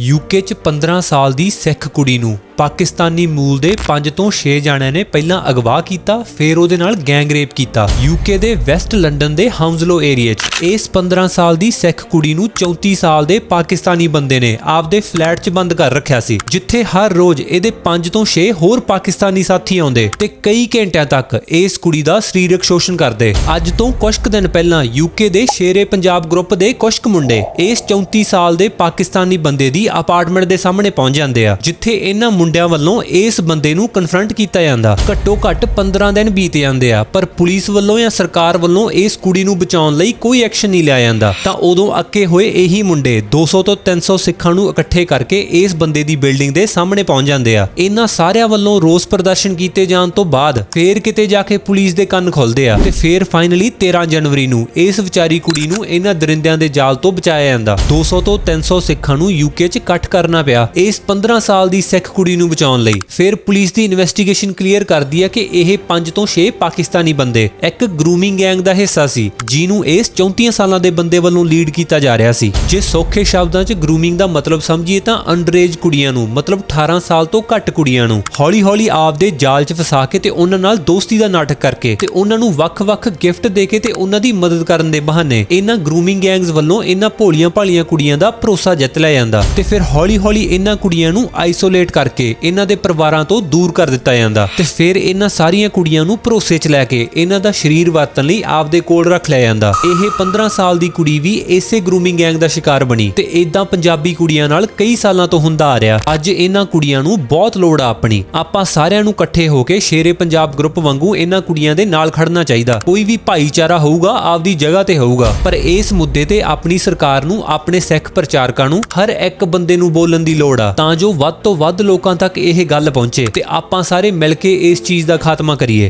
UK 'ਚ 15 ਸਾਲ ਦੀ ਸਿੱਖ ਕੁੜੀ ਨੂੰ। ਪਾਕਿਸਤਾਨੀ ਮੂਲ ਦੇ 5 ਤੋਂ 6 ਜਾਣਿਆਂ ਨੇ ਪਹਿਲਾਂ ਅਗਵਾ ਕੀਤਾ, ਫਿਰ ਉਹਦੇ ਨਾਲ ਗੈਂਗ ਰੇਪ ਕੀਤਾ। ਯੂਕੇ ਦੇ ਵੈਸਟ ਲੰਡਨ ਦੇ ਹਾਊਂਸਲੋ ਏਰੀਆ 'ਚ। ਇਸ 15 ਸਾਲ ਦੀ ਸਿੱਖ ਕੁੜੀ ਨੂੰ 34 ਸਾਲ ਦੇ ਪਾਕਿਸਤਾਨੀ ਬੰਦੇ ਨੇ ਆਪਦੇ ਫਲੈਟ 'ਚ ਬੰਦ ਕਰ ਰੱਖਿਆ ਸੀ, ਜਿੱਥੇ ਹਰ ਰੋਜ਼ ਇਹਦੇ 5 ਤੋਂ 6 ਹੋਰ ਪਾਕਿਸਤਾਨੀ ਸਾਥੀ ਆਉਂਦੇ ਤੇ ਕਈ ਘੰਟਿਆਂ ਤੱਕ ਇਸ ਕੁੜੀ ਦਾ ਸਰੀਰਕ ਸ਼ੋਸ਼ਣ ਕਰਦੇ। ਅੱਜ ਤੋਂ ਕੁਝ ਕੁ ਦਿਨ ਪਹਿਲਾਂ ਯੂਕੇ ਦੇ ਸ਼ੇਰੇ ਪੰਜਾਬ ਗਰੁੱਪ ਦੇ ਕੁਝ ਕੁ ਮੁੰਡੇ ਇਸ 34 ਸਾਲ ਦੇ ਪਾਕਿਸਤਾਨੀ ਬੰਦੇ ਦੀ ਅਪਾਰਟਮੈਂਟ ਦੇ ਸਾਹਮਣੇ ਪਹੁੰਚ ਜਾਂਦੇ ਆ, ਜਿੱਥੇ ਇਹਨਾਂ ਮੁੰਡਿਆਂ ਵੱਲੋਂ ਇਸ ਬੰਦੇ ਨੂੰ ਕਨਫਰੰਟ ਕੀਤਾ ਜਾਂਦਾ। ਘੱਟੋ ਘੱਟ 15 ਦਿਨ ਬੀਤ ਜਾਂਦੇ ਆ, ਪਰ ਪੁਲਿਸ ਵੱਲੋਂ ਜਾਂ ਸਰਕਾਰ ਵੱਲੋਂ ਇਸ ਕੁੜੀ ਨੂੰ ਬਚਾਉਣ ਲਈ ਕੋਈ ਐਕਸ਼ਨ ਨਹੀਂ ਲਿਆ ਜਾਂਦਾ। ਤਾਂ ਉਦੋਂ ਅੱਕੇ ਹੋਏ ਇਹੀ ਮੁੰਡੇ 200 ਤੋਂ 300 ਸਿੱਖਾਂ ਨੂੰ ਇਕੱਠੇ ਕਰਕੇ ਇਸ ਬੰਦੇ ਦੀ ਬਿਲਡਿੰਗ ਦੇ ਸਾਹਮਣੇ ਪਹੁੰਚ ਜਾਂਦੇ ਆ। ਇਹਨਾਂ ਸਾਰਿਆਂ ਵੱਲੋਂ ਰੋਸ ਪ੍ਰਦਰਸ਼ਨ ਕੀਤੇ ਜਾਣ ਤੋਂ ਬਾਅਦ ਫੇਰ ਕਿਤੇ ਜਾ ਕੇ ਪੁਲਿਸ ਦੇ ਕੰਨ ਖੁੱਲਦੇ ਆ ਤੇ ਫੇਰ ਫਾਈਨਲੀ 13 ਜਨਵਰੀ ਨੂੰ ਇਸ ਵਿਚਾਰੀ ਕੁੜੀ ਨੂੰ ਇਹਨਾਂ ਦਰਿੰਦਿਆਂ ਦੇ ਜਾਲ ਤੋਂ ਬਚਾਇਆ ਜਾਂਦਾ। 200 ਤੋਂ 300 ਸਿੱਖਾਂ ਨੂੰ ਯੂਕੇ 'ਚ ਇਕੱਠ ਕਰਨਾ ਪਿਆ। ਇਸ 15 ਸਾਲ ਦੀ ਸਿੱਖ ਕੁੜੀ ਨੂੰ ਬਚਾਉਣ ਲਈ। ਫਿਰ ਪੁਲਿਸ ਦੀ ਇਨਵੈਸਟੀਗੇਸ਼ਨ ਕਲੀਅਰ ਕਰਦੀ ਹੈ ਕਿ ਇਹ 5 ਤੋਂ 6 ਪਾਕਿਸਤਾਨੀ ਬੰਦੇ, ਇੱਕ ਗਰੂਮਿੰਗ ਗੈਂਗ ਦਾ ਹਿੱਸਾ ਸੀ, ਜਿਹਨੂੰ ਇਸ 34 ਸਾਲਾਂ ਦੇ ਬੰਦੇ ਵੱਲੋਂ ਲੀਡ ਕੀਤਾ ਜਾ ਰਿਹਾ ਸੀ। ਜੇ ਸੌਖੇ ਸ਼ਬਦਾਂ 'ਚ ਗਰੂਮਿੰਗ ਦਾ ਮਤਲਬ ਸਮਝੀਏ ਤਾਂ ਅੰਡਰਏਜ ਕੁੜੀਆਂ ਨੂੰ, ਮਤਲਬ 18 ਸਾਲ ਤੋਂ ਘੱਟ ਕੁੜੀਆਂ ਨੂੰ, ਹੌਲੀ-ਹੌਲੀ ਆਪਦੇ ਜਾਲ 'ਚ ਫਸਾ ਕੇ ਤੇ ਉਹਨਾਂ ਨਾਲ ਦੋਸਤੀ ਦਾ ਨਾਟਕ ਕਰਕੇ ਤੇ ਉਹਨਾਂ ਨੂੰ ਵੱਖ-ਵੱਖ ਗਿਫਟ ਦੇ ਕੇ ਤੇ ਉਹਨਾਂ ਦੀ ਮਦਦ ਕਰਨ ਦੇ ਬਹਾਨੇ ਇਹਨਾਂ ਗਰੂਮਿੰਗ ਗੈਂਗਸ ਵੱਲੋਂ ਇਹਨਾਂ ਭੋਲੀਆਂ ਭਾਲੀਆਂ ਕੁੜੀਆਂ ਦਾ ਭਰੋਸਾ ਜਿੱਤ ਲਿਆ ਜਾਂਦਾ ਤੇ ਫਿਰ ਹੌਲੀ-ਹੌਲੀ ਇਹਨਾਂ ਕੁੜੀਆਂ ਨੂੰ ਆਈਸੋਲੇਟ ਕਰਕੇ ਇਹਨਾਂ ਦੇ ਪਰਿਵਾਰਾਂ ਤੋਂ ਦੂਰ ਕਰ ਦਿੱਤਾ ਜਾਂਦਾ ਤੇ ਫਿਰ ਇਹਨਾਂ ਸਾਰੀਆਂ ਕੁੜੀਆਂ ਨੂੰ ਭਰੋਸੇ 'ਚ ਲੈ ਕੇ ਇਹਨਾਂ ਦਾ ਸਰੀਰ ਵਰਤਣ ਲਈ ਆਪਦੇ ਕੋਲ ਰੱਖ ਲਿਆ ਜਾਂਦਾ। ਇਹ 15 ਸਾਲ ਦੀ ਕੁੜੀ ਵੀ ਇਸੇ ਗਰੂਮਿੰਗ ਗੈਂਗ ਦਾ ਸ਼ਿਕਾਰ ਬਣੀ ਤੇ ਇਦਾਂ ਪੰਜਾਬੀ ਕੁੜੀਆਂ ਨਾਲ ਕਈ ਸਾਲਾਂ ਤੋਂ ਹੁੰਦਾ ਆ ਰਿਹਾ। ਅੱਜ ਇਹਨਾਂ ਕੁੜੀਆਂ ਨੂੰ ਬਹੁਤ ਲੋੜ ਆ ਆਪਣੀ। ਆਪਾਂ ਸਾਰਿਆਂ ਨੂੰ ਇਕੱਠੇ ਹੋ ਕੇ ਸ਼ੇਰੇ ਪੰਜਾਬ ਗਰੁੱਪ ਵਾਂਗੂ ਇਹਨਾਂ ਕੁੜੀਆਂ ਦੇ ਨਾਲ ਖੜਨਾ ਚਾਹੀਦਾ। ਕੋਈ ਵੀ ਭਾਈਚਾਰਾ ਹੋਊਗਾ, ਆਪਦੀ ਜਗ੍ਹਾ ਤੇ ਹੋਊਗਾ। ਪਰ ਇਸ ਮੁੱਦੇ ਤੇ ਆਪਣੀ ਸਰਕਾਰ ਨੂੰ ਆਪਣੇ ਸਿੱਖ ਪ੍ਰਚਾਰਕਾਂ ਨੂੰ ਹਰ ਇੱਕ ਬੰਦੇ ਨੂੰ ਬੋਲਣ ਦੀ ਲੋੜ ਆ। ਤਾਂ ਜੋ ਵੱਧ ਤੋਂ ਵੱਧ ਲੋਕਾਂ ਤੱਕ ਇਹ ਗੱਲ ਪਹੁੰਚੇ ਤੇ ਆਪਾਂ ਸਾਰੇ ਮਿਲ ਕੇ ਇਸ ਚੀਜ਼ ਦਾ ਖਾਤਮਾ ਕਰੀਏ।